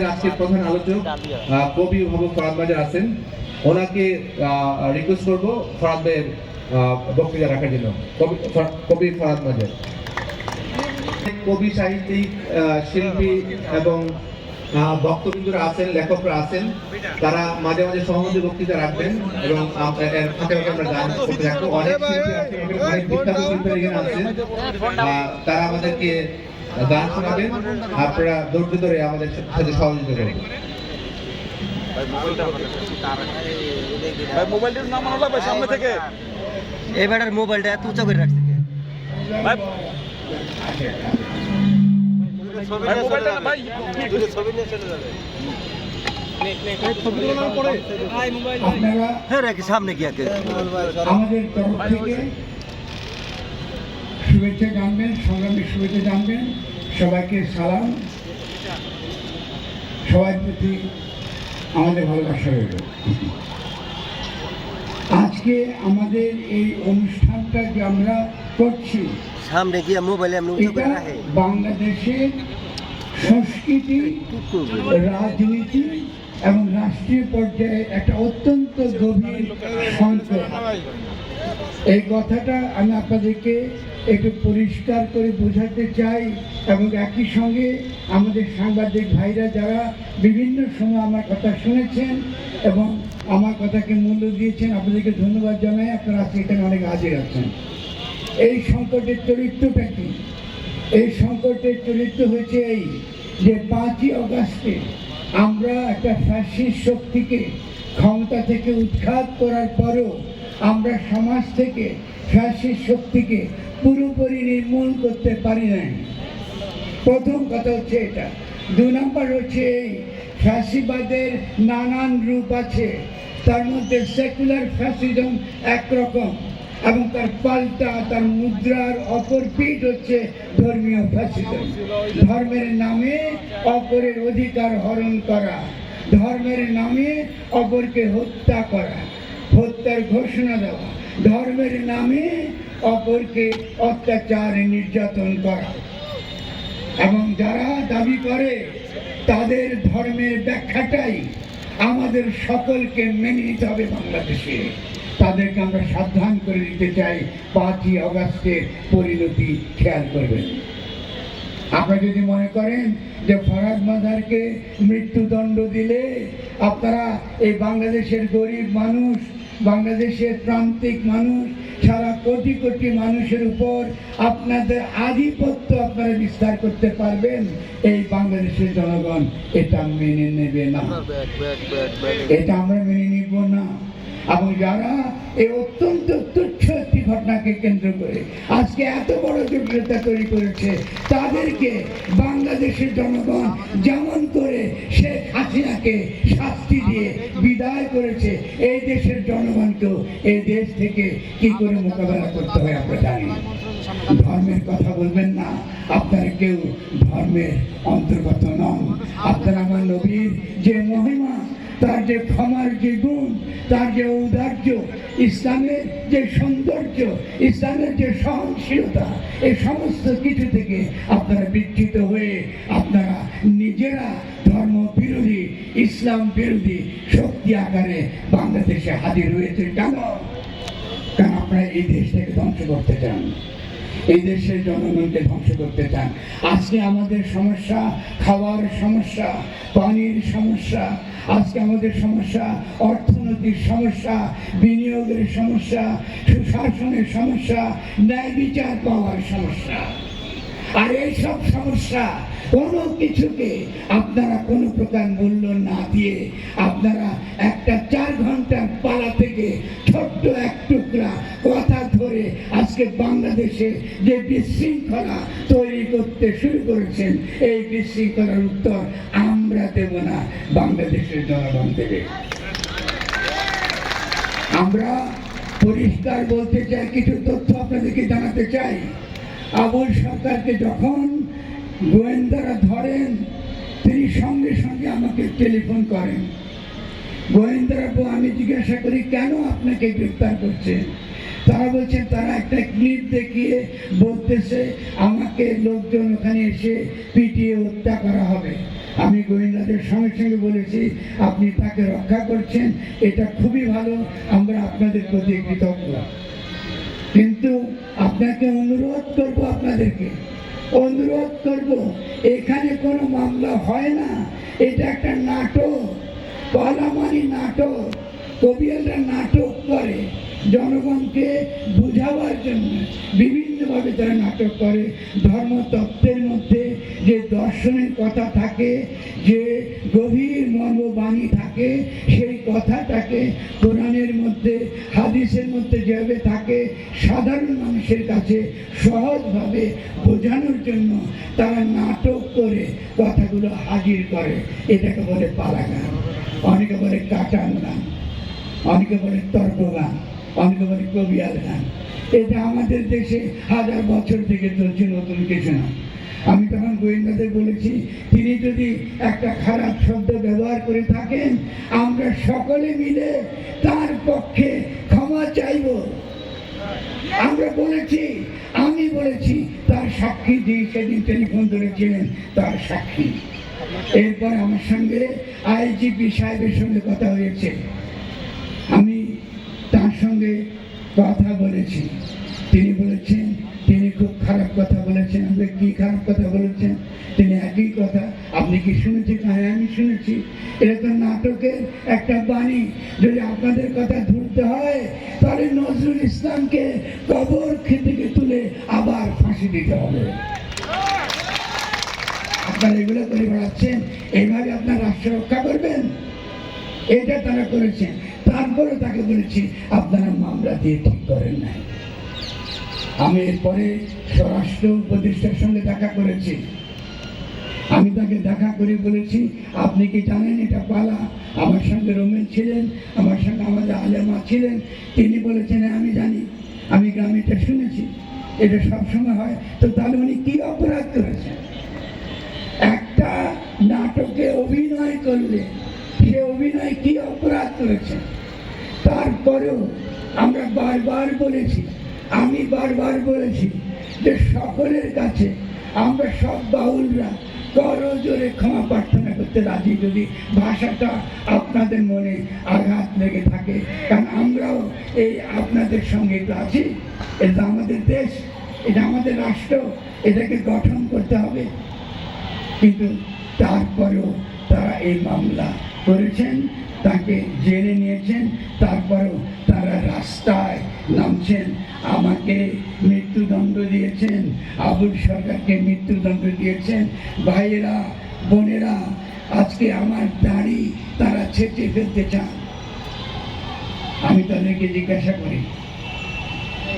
আমাদের আজকের প্রধান আলোচক কবি অভিভাবক ফরাদ বাজার আছেন। ওনাকে রিকোয়েস্ট করব ফরাদ ভাইয়ের বক্তৃতা রাখার জন্য। কবি ফরাদ বাজার। কবি সাহিত্যিক শিল্পী এবং আহ, আছেন লেখকরা আছেন। তারা মাঝে মাঝে সহমতি বক্তৃতা রাখবেন এবং তারা আমাদেরকে গান শোনাবেন আপনারা ধৈর্য ধরে আমাদের সাথে সহযোগিতা করবেন। ভাই মোবাইলটির নাম আনো লাগবে সামনে থেকে। এই বেটার মোবাইলটা এত উঁচা করে রাখছে কে? ভাই ভাই মোবাইলটা ভাই আপনারা হ্যাঁ রাখি সামনে গিয়া কে আমাদের তরফ থেকে শুভেচ্ছা জানবেন সংগ্রামের শুভেচ্ছা জানবেন। সবাইকে সালাম। সবার প্রতি আমাদের ভালোবাসা রইল। আজকে আমাদের এই অনুষ্ঠানটা যে আমরা করছি সামনে গিয়া মোবাইলে এটা বাংলাদেশের সংস্কৃতি রাজনীতি এবং রাষ্ট্রীয় পর্যায়ে একটা অত্যন্ত গভীর সংকট। এই কথাটা আমি আপনাদেরকে একটু পরিষ্কার করে বোঝাতে চাই এবং একই সঙ্গে আমাদের সাংবাদিক ভাইরা যারা বিভিন্ন সময় আমার কথা শুনেছেন এবং আমার কথাকে মূল্য দিয়েছেন, আপনাদেরকে ধন্যবাদ জানাই। আপনারা আজকে এখানে অনেক হাজির আছেন। এই সংকটের চরিত্রটা কি? এই সংকটের চরিত্র হয়েছে এই যে পাঁচই অগাস্টে আমরা একটা ফ্যাসিস্ট শক্তিকে ক্ষমতা থেকে উৎখাত করার পরও আমরা সমাজ থেকে ফ্যাসিস্ট শক্তিকে পুরোপুরি নির্মূল করতে পারি নাই। প্রথম কথা হচ্ছে এটা। দু নম্বর হচ্ছে এই ফ্যাসিবাদের নানান রূপ আছে। তার মধ্যে সেকুলার ফ্যাসিজম একরকম এবং তার পাল্টা, তার মুদ্রার অপর পিঠ হচ্ছে ধর্মীয় ফ্যাসিজম। ধর্মের নামে অপরের অধিকার হরণ করা। ধর্মের নামে অপরকে হত্যা করা। হত্যার ঘোষণা দেওয়া। ধর্মের নামে অপরকে অত্যাচার নির্যাতন করা। এবং যারা দাবি করে, তাদের ধর্মের ব্যাখ্যাটাই আমাদের সকলকে মেনে নিতে হবে বাংলাদেশে। তাদেরকে আমরা সাবধান করে দিতে চাই। পাঁচই অগাস্টের পরিণতি খেয়াল করবেন। আপনারা যদি মনে করেন যে ফরাদ মাদারকে মৃত্যুদণ্ড দিলে আপনারা এই বাংলাদেশের গরিব মানুষ বাংলাদেশের প্রান্তিক মানুষ সারা কোটি কোটি মানুষের উপর আপনাদের আধিপত্য আপনারা বিস্তার করতে পারবেন। এই বাংলাদেশের জনগণ এটা মেনে নেবে না। এটা আমরা মেনে নিব না। এবং যারা এই অত্যন্ত তুচ্ছ একটি ঘটনাকে কেন্দ্র করে আজকে এত বড় জটিলতা তৈরি করেছে, তাদেরকে বাংলাদেশের জনগণ যেমন করে শেখ হাসিনাকে শাস্তি দিয়ে বিদায় করেছে, এই দেশের জনগণকেও এই দেশ থেকে কি করে মোকাবেলা করতে হয় আমরা জানি ধর্মের কথা বলবেন না, আপনারা কেউ ধর্মের অন্তর্গত নন। আপনারা আমার নবীর যে মহিমা তার যে ক্ষমার যে গুণ তার যে ঔদার্য ইসলামের যে সৌন্দর্য ইসলামের যে সহনশীলতা, এই সমস্ত কিছু থেকে আপনারা বিচ্ছিত হয়ে আপনারা নিজেরা ধর্ম বিরোধী ইসলাম বিরোধী শক্তি আকারে বাংলাদেশে হাজির হয়েছে কেন? কারণ আপনারা এই দেশটাকে ধ্বংস করতে চান। এই দেশের জনগণকে ধ্বংস করতে চান। আজকে আমাদের সমস্যা, খাওয়ার সমস্যা, পানির সমস্যা আজকে আমাদের সমস্যা অর্থনৈতিক সমস্যা বিনিয়োগের সমস্যা সুশাসনের সমস্যা ন্যায় বিচার পাওয়ার সমস্যা। আর এইসব সমস্যা কোনো কিছুকে আপনারা কোনো প্রকার মূল্য না দিয়ে আপনারা একটা চার ঘণ্টার পালা থেকে ছোট্ট এক টুকরা কথা ধরে আজকে বাংলাদেশে যে বিশৃঙ্খলা তৈরি করতে শুরু করেছেন, এই বিশৃঙ্খলার উত্তর আমরা দেব না বাংলাদেশের জনগণ দেবে আমরা পরিষ্কার বলতে চাই, কিছু তথ্য আপনাদেরকে জানাতে চাই। আবুল সরকারকে যখন গোয়েন্দারা ধরেন, তিনি সঙ্গে সঙ্গে আমাকে টেলিফোন করেন। গোয়েন্দারা আমি জিজ্ঞাসা করি, কেন আপনাকে গ্রেপ্তার করছে? তারা বলছেন, তারা একটা ক্লিপ দেখিয়ে বলতেছে, আমাকে লোকজন ওখানে এসে পিটিয়ে হত্যা করা হবে। আমি গোয়েন্দাদের সঙ্গে সঙ্গে বলেছি, আপনি তাকে রক্ষা করছেন, এটা খুবই ভালো, আমরা আপনাদের প্রতি কৃতজ্ঞ। কিন্তু আপনাকে অনুরোধ করব আপনাদেরকে। অনুরোধ করব, এখানে কোনো মামলা হয় না। এটা একটা নাটক পালামানি নাটক, কবিয়ালরা নাটক করে জনগণকে বুঝাবার জন্য। বিভিন্নভাবে তারা নাটক করে, ধর্মতত্ত্বের মধ্যে যে দর্শনের কথা থাকে, যে গভীর মর্মবাণী থাকে, সেই কথাটাকে কোরআনের মধ্যে, হাদিসের মধ্যে যেভাবে থাকে, সাধারণ মানুষের কাছে সহজভাবে বোঝানোর জন্য তারা নাটক করে কথাগুলো হাজির করে। এটাকে বলে পালা গান অনেকে বলে কাটান গান। অনেকে বলে তর্ক গান। অনেকে বলে কবিয়াল গান। এটা আমাদের দেশে হাজার বছর থেকে চলছে, নতুন কিছু না। আমি তখন গোয়েন্দাদের বলেছি, তিনি যদি একটা খারাপ শব্দ ব্যবহার করে থাকেন, আমরা সকলে মিলে তার পক্ষে ক্ষমা চাইব। আমরা বলেছি, আমি বলেছি, তার সাক্ষী দিয়ে সেদিন টেলিফোন ধরেছিলেন, তার সাক্ষী। এরপর আমার সঙ্গে আইজিপি সাহেবের সঙ্গে কথা হয়েছে। আমি তার সঙ্গে কথা বলেছি। তিনি বলেছেন, তিনি খুব খারাপ কথা বলেছেন বলি, কি খারাপ কথা বলেছেন তিনি একই কথা। আপনি কি শুনেছেন? হ্যাঁ আমি শুনেছি। এটা তো নাটকের একটা বাণী যদি আপনাদের কথা ধরতে হয় তাহলে নজরুল ইসলামকে কবর থেকে তুলে আবার ফাঁসি দিতে হবে। আপনারা এগুলো করে বেড়াচ্ছেন এইভাবে আপনার রাষ্ট্র রক্ষা করবেন? এটা তারা করেছেন। তারপরে তাকে বলেছি আপনারা মামলা দিয়ে ঠিক করেন নাই। আমি এরপরে স্বরাষ্ট্র উপদেষ্টার সঙ্গে দেখা করেছি। আমি তাকে দেখা করে বলেছি আপনি কি জানেন এটা পালা? আমার সঙ্গে রোমেন ছিলেন আমার সঙ্গে আমাদের আলেমা ছিলেন। তিনি বলেছেন "হ্যাঁ, আমি জানি আমি গ্রামে এটা শুনেছি। এটা সবসময় হয়। তো তাহলে উনি কি অপরাধ করেছেন? একটা নাটকে অভিনয় করলে সে অভিনয় কি অপরাধ করেছে? তারপরেও আমরা বারবার বলেছি আমি বারবার বলেছি যে সকলের কাছে আমরা সব বাউলরা করো জোরে ক্ষমা প্রার্থনা করতে রাজি। যদি ভাষাটা আপনাদের মনে আঘাত লেগে থাকে, কারণ আমরাও এই আপনাদের সঙ্গে আছি। এটা আমাদের দেশ, এটা আমাদের রাষ্ট্র এটাকে গঠন করতে হবে। কিন্তু তারপরেও তারা এই মামলা করেছেন, তাকে জেনে নিয়েছেন, তারপরেও তারা রাস্তায় নামছেন। আমাকে মৃত্যুদণ্ড দিয়েছেন, আবুল সরকারকে মৃত্যুদণ্ড দিয়েছেন। ভাইয়েরা, বোনেরা, আজকে আমার দাড়ি তারা ছেঁচে ফেলতে চান। আমি তাদেরকে জিজ্ঞাসা করি,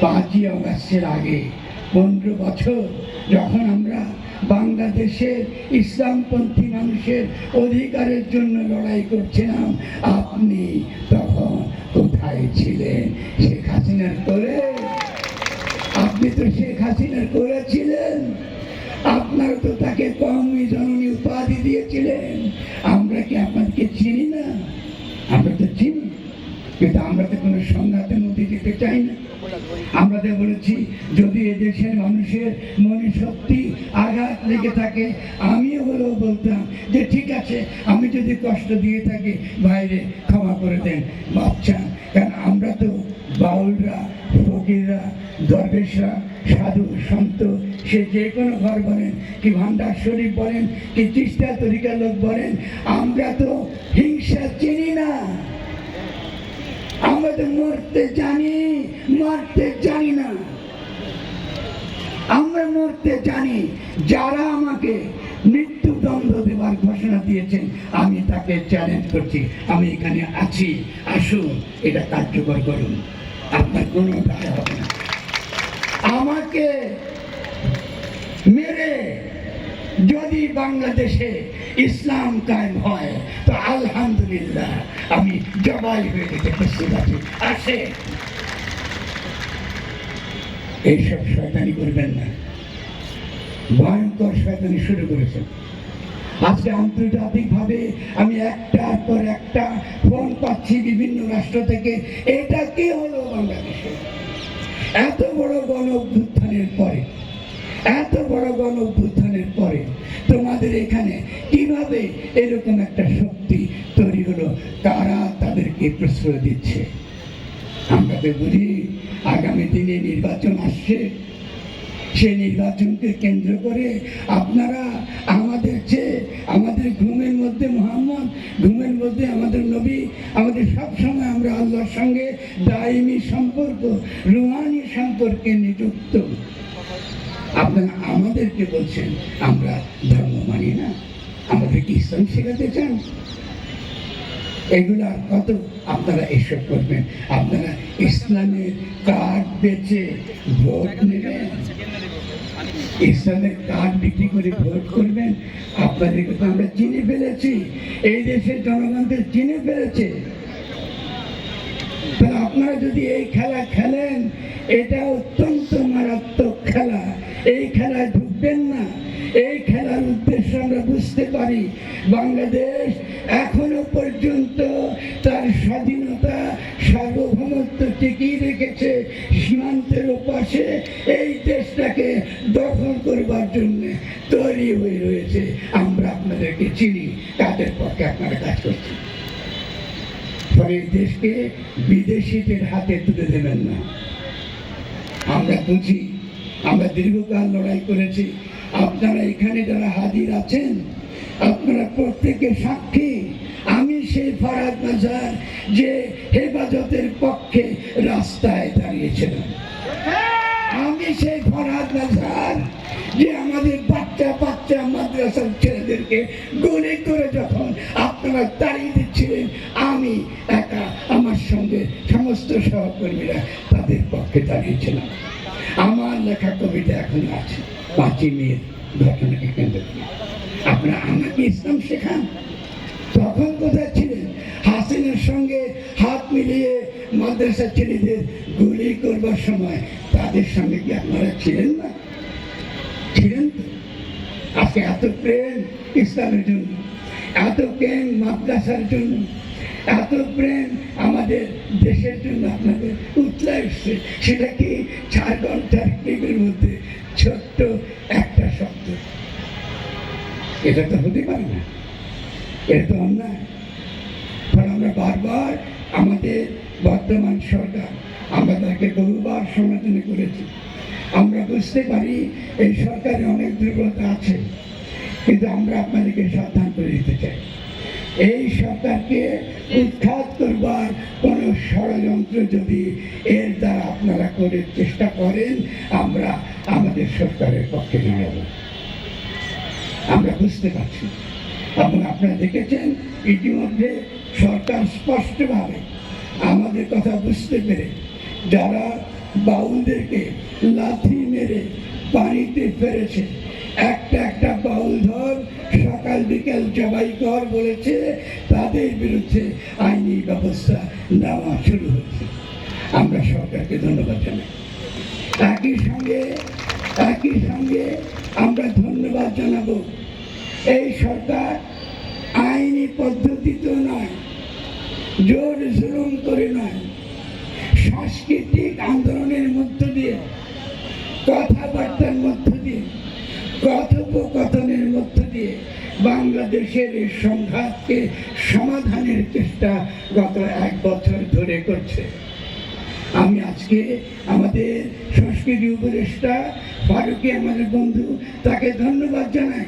পাঁচই অগাস্টের আগে পনেরো বছর যখন আমরা বাংলাদেশের ইসলামপন্থী মানুষের অধিকারের জন্য লড়াই করছিলাম, আপনি তখন কোথায় ছিলেন? শেখ হাসিনার করে আপনি তো শেখ হাসিনার করেছিলেন। আপনার তো তাকে কমই জননী উপাধি দিয়েছিলেন। আমরা কি আপনাকে চিনি না? আমরা তো চিনি, কিন্তু আমরা তো কোনো সংঘাতের মধ্যে যেতে চাই না। আমরা তো বলেছি, যদি এদেশের মানুষের মনে সত্যি আঘাত লেগে থাকে, আমিও হলেও বলতাম যে ঠিক আছে, আমি যদি কষ্ট দিয়ে থাকি, বাইরে ক্ষমা করে দেন বাচ্চা কারণ আমরা তো বাউলরা ফকিররা দরবেশরা সাধু, সন্ত, সে যে কোনো ঘর বলেন, কি ভান্ডার শরীফ বলেন, কি চিস্তা তরিকার লোক বলেন, আমরা তো হিংসা চিনি না। আমরা তো মরতে জানি, মারতে জানি না। আমরা মরতে জানি, যারা আমাকে মৃত্যুদণ্ড দেওয়ার ঘোষণা দিয়েছেন, আমি তাকে চ্যালেঞ্জ করছি। আমি এখানে আছি। আসুন, এটা কার্যকর করুন। আপনার কোনো হবে না আমাকে মেরে যদি বাংলাদেশে ইসলাম কায়েম হয়, তো আলহামদুলিল্লাহ আমি জবাই হয়ে যেতে প্রস্তুত আছি। আসে এইসব শয়তানি করবেন না। ভয়ঙ্কর শয়তানি শুরু করেছেন। আজকে আন্তর্জাতিকভাবে আমি একটার পর একটা ফোন পাচ্ছি বিভিন্ন রাষ্ট্র থেকে। এটা কি হলো বাংলাদেশে? এত বড় গণ অভ্যুত্থানের পরে, এত বড় গণ অভ্যুত্থানের পরে তোমাদের এখানে কীভাবে এরকম একটা শক্তি তৈরি হলো? তারা তাদেরকে প্রশ্রয় দিচ্ছে? আমরা তো বুঝি আগামী দিনে নির্বাচন আসছে। সেই নির্বাচনকে কেন্দ্র করে আপনারা আমাদের চেয়ে আমাদের ঘুমের মধ্যে মোহাম্মদ, ঘুমের মধ্যে আমাদের নবী, আমাদের সব সময় আমরা আল্লাহর সঙ্গে দায়মি সম্পর্ক, রুহানি সম্পর্কে নিযুক্ত। আপনারা আমাদেরকে বলছেন, আমরা ধর্ম মানি না। আমাদেরকে ইসলাম শেখাতে চান? এগুলো কত আপনারা এসব করবেন? আপনারা ইসলামের কার্ড বেচে ভোট নেবেন? ইসলামের কার্ড বিক্রি করে ভোট করবেন? আপনাদেরকে তো আমরা চিনে ফেলেছি। এই দেশের জনগণকে চিনে ফেলেছে। আপনারা যদি এই খেলা খেলেন, এটা অত্যন্ত মারাত্মক খেলা। এই খেলায় ঢুকবেন না। এই খেলার উদ্দেশ্য আমরা বুঝতে পারি। বাংলাদেশ এখনও পর্যন্ত তার স্বাধীনতা, সার্বভৌমত্ব টিকিয়ে রেখেছে সীমান্তের ওপাশে। এই দেশটাকে দেশকে বিদেশিদের হাতে তুলে দেবেন না। আমরা বুঝি, আমরা দীর্ঘকাল লড়াই করেছি। আপনারা এখানে যারা হাজির আছেন, আপনারা প্রত্যেকে সাক্ষী। আমি সেই ফরাদ বাজার যে হেফাজতের পক্ষে রাস্তায় দাঁড়িয়েছিলাম। আমি সেই ফরহাদ নাজার যে আমাদের বাচ্চা বাচ্চা মাদ্রাসার ছেলেদেরকে গুলি পক্ষে দাঁড়িয়েছিলাম। আমার লেখা কবিতা এখন আছে। পাঁচই মেয়ের ঘটনাকে কেন্দ্র করে। আপনারা আমাকে ইসলাম শেখান। তখন কোথায় ছিলেন? হাসিনের সঙ্গে হাত মিলিয়ে মাদ্রাসা ছেলেদের গুলি করবার সময় তাদের সঙ্গে কি আপনারা ছিলেন না? ছিলেন তো? আজকে এত প্রেম ইসলামের জন্য, এত প্রেম মাদ্রাসার জন্য এত প্রেম আমাদের দেশের জন্য আপনাদের উতলা এসছে। সেটা কি চার ঘণ্টার ক্লিপের মধ্যে ছোট্ট একটা শব্দ? এটা তো হতে পারে না। এটা তো অন্যায়। ফলে আমরা বারবার আমাদের বর্তমান সরকার, আমরা তাকে বহুবার সমালোচনা করেছি। আমরা বুঝতে পারি এই সরকারে অনেক দুর্বলতা আছে, কিন্তু আমরা আপনাদেরকে সাবধান করে দিতে চাই। এই সরকারকে উৎখাত করবার কোনো ষড়যন্ত্র যদি এর দ্বারা আপনারা করে চেষ্টা করেন, আমরা আমাদের সরকারের পক্ষে দাঁড়াবো। আমরা বুঝতে পারছি। এবং আপনারা দেখেছেন, ইতিমধ্যে সরকার স্পষ্টভাবে আমাদের কথা বুঝতে পেরে যারা বাউলদেরকে লাথি মেরে পানিতে ফেলেছে, একটা একটা বাউল ধর সকাল বিকেল জবাই কর বলেছে, তাদের বিরুদ্ধে আইনি ব্যবস্থা নেওয়া শুরু হয়েছে। আমরা সরকারকে ধন্যবাদ জানাই। একই সঙ্গে একই সঙ্গে আমরা ধন্যবাদ জানাব, এই সরকার আইনি পদ্ধতিতে নয়, জোর জুলুম করে নয়, সাংস্কৃতিক আন্দোলনের মধ্য দিয়ে, কথাবার্তার মধ্য দিয়ে, কথোপকথনের মধ্য দিয়ে বাংলাদেশের এই সংঘাতকে সমাধানের চেষ্টা গত এক বছর ধরে করছে। আমি আজকে আমাদের সংস্কৃতি উপদেষ্টা ফারুকি আমাদের বন্ধু, তাকে ধন্যবাদ জানাই।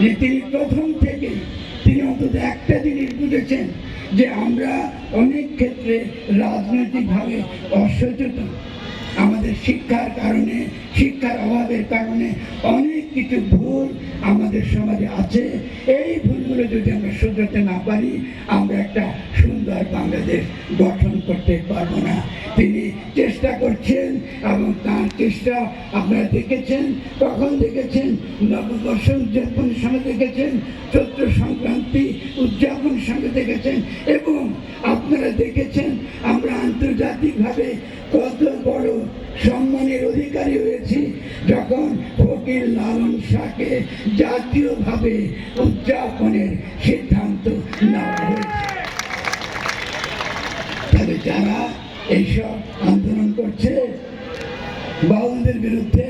যে তিনি প্রথম থেকে তিনি অন্তত একটা জিনিস বুঝেছেন, যে আমরা অনেক ক্ষেত্রে রাজনৈতিকভাবে অসচেতন। আমাদের শিক্ষার কারণে, শিক্ষার অভাবের কারণে অনেক কিছু ভুল আমাদের সমাজে আছে, এই ভুলগুলো যদি আমরা শুধরাতে না পারি, আমরা একটা সুন্দর বাংলাদেশ গঠন করতে পারব না। তিনি চেষ্টা করছেন এবং তার চেষ্টা আপনারা দেখেছেন, কখন দেখেছেন? নববর্ষ উদযাপনের সঙ্গে দেখেছেন, চৈত্র সংক্রান্তি উদযাপনের সঙ্গে দেখেছেন এবং আপনারা দেখেছেন আমরা আন্তর্জাতিকভাবে কত বড় সম্মানের অধিকারী হয়েছি যখন ফকির লালন শাহকে জাতীয়ভাবে উদযাপনের সিদ্ধান্ত নেওয়া হয়েছে। তাহলে যারা এইসব আন্দোলন করছে, বাউলদের বিরুদ্ধে,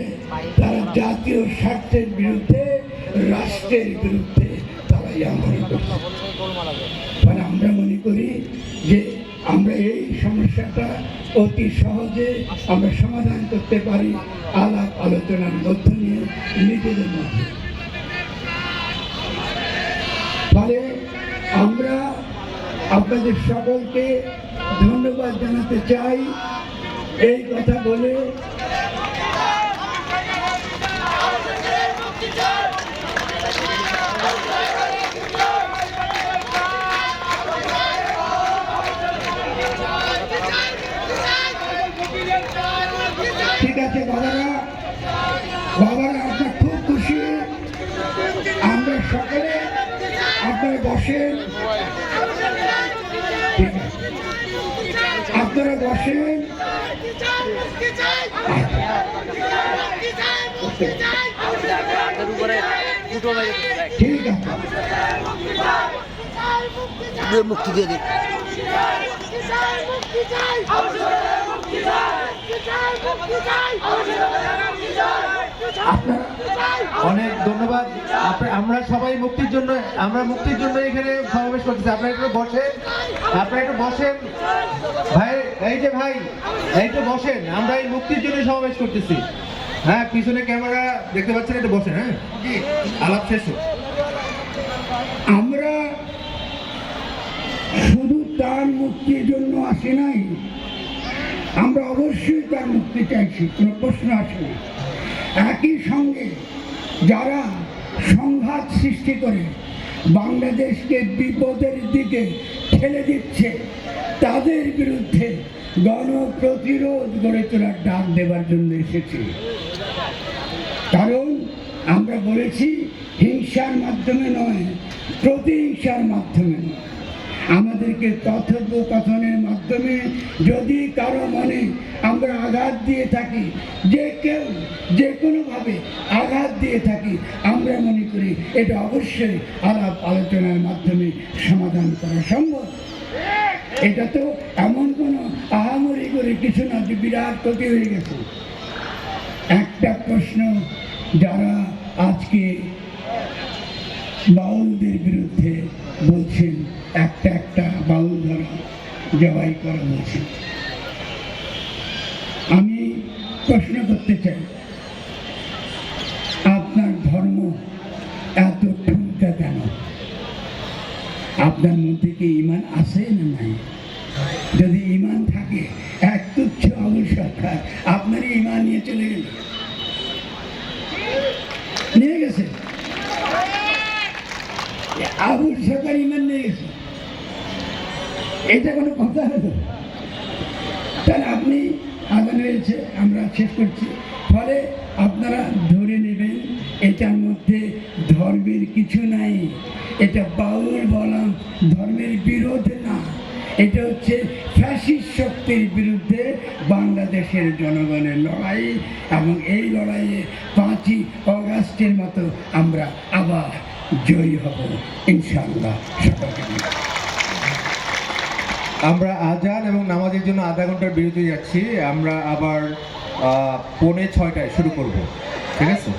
তারা জাতীয় স্বার্থের বিরুদ্ধে, রাষ্ট্রের বিরুদ্ধে তারাই আন্দোলন করছে। আমরা মনে করি যে আমরা এই সমস্যাটা অতি সহজে আমরা সমাধান করতে পারি আলাপ আলোচনার মধ্য নিয়ে নিজেদের মধ্যে। ফলে আমরা আপনাদের সকলকে ধন্যবাদ জানাতে চাই। এই কথা বলে আছে বাবারা বাবারা, আপনার খুব খুশি। আমরা সকলে আপনারা বসেন। আপনারা বসেন। ঠিক আছে। মুক্তি দিয়ে দিই অনেক ধন্যবাদ। আমরা সবাই মুক্তির জন্য আমরা মুক্তির জন্য এখানে সমাবেশ করতেছি। আপনারা একটু বসেন। আপনারা একটু বসেন। ভাই, এই যে ভাই তো বসেন। আমরা এই মুক্তির জন্য সমাবেশ করতেছি। হ্যাঁ পিছনে ক্যামেরা দেখতে পাচ্ছেন, একটু বসেন হ্যাঁ? আলাপ শেষ আমরা শুধু তার মুক্তির জন্য আসি নাই আমরা অবশ্যই তার মুক্তি চাইছি, কোনো প্রশ্ন আসে না একই সঙ্গে যারা সংঘাত সৃষ্টি করে বাংলাদেশকে বিপদের দিকে ঠেলে দিচ্ছে, তাদের বিরুদ্ধে গণপ্রতিরোধ গড়ে তোলার ডাক দেবার জন্য এসেছি কারণ আমরা বলেছি, হিংসার মাধ্যমে নয়, প্রতিহিংসার মাধ্যমে নয়। আমাদেরকে কথোপকথনের মাধ্যমে যদি কারও মনে আমরা আঘাত দিয়ে থাকি, যে কেউ যে কোনোভাবে আঘাত দিয়ে থাকি, আমরা মনে করি এটা অবশ্যই আলাপ আলোচনার মাধ্যমে সমাধান করা সম্ভব। এটা তো এমন কোনো আহামরি করে কিছু না যে বিরাট ক্ষতি হয়ে গেছে। একটা প্রশ্ন যারা আজকে বাউলদের বিরুদ্ধে বলছেন একটা একটা বাউল ধরা জবাই করা হয়েছে। আমি প্রশ্ন করতে চাই, আপনার ধর্ম এত ঠুনকা কেন? আপনার মধ্যে কি ইমান আছে না নাই? যদি ইমান থাকে এক তুচ্ছ আবুল সরকার আপনার ইমান নিয়ে চলে গেল নিয়ে গেছে আবুল সরকার ইমান নিয়ে গেছে এটা কোনো কথা হলো তাহলে আপনি আদান হয়েছে, আমরা শেষ করছি। ফলে আপনারা ধরে নেবেন, এটার মধ্যে ধর্মের কিছু নাই। এটা বাউল বলা ধর্মের বিরোধ না। এটা হচ্ছে ফ্যাসিস্ট শক্তির বিরুদ্ধে বাংলাদেশের জনগণের লড়াই এবং এই লড়াইয়ে পাঁচই অগাস্টের মতো আমরা আবার জয়ী হব, ইনশাআল্লাহ। সকলকে। আমরা আজান এবং নামাজের জন্য আধা ঘণ্টার বিরতি যাচ্ছি। আমরা আবার পৌনে ছয়টায় শুরু করব। ঠিক আছে?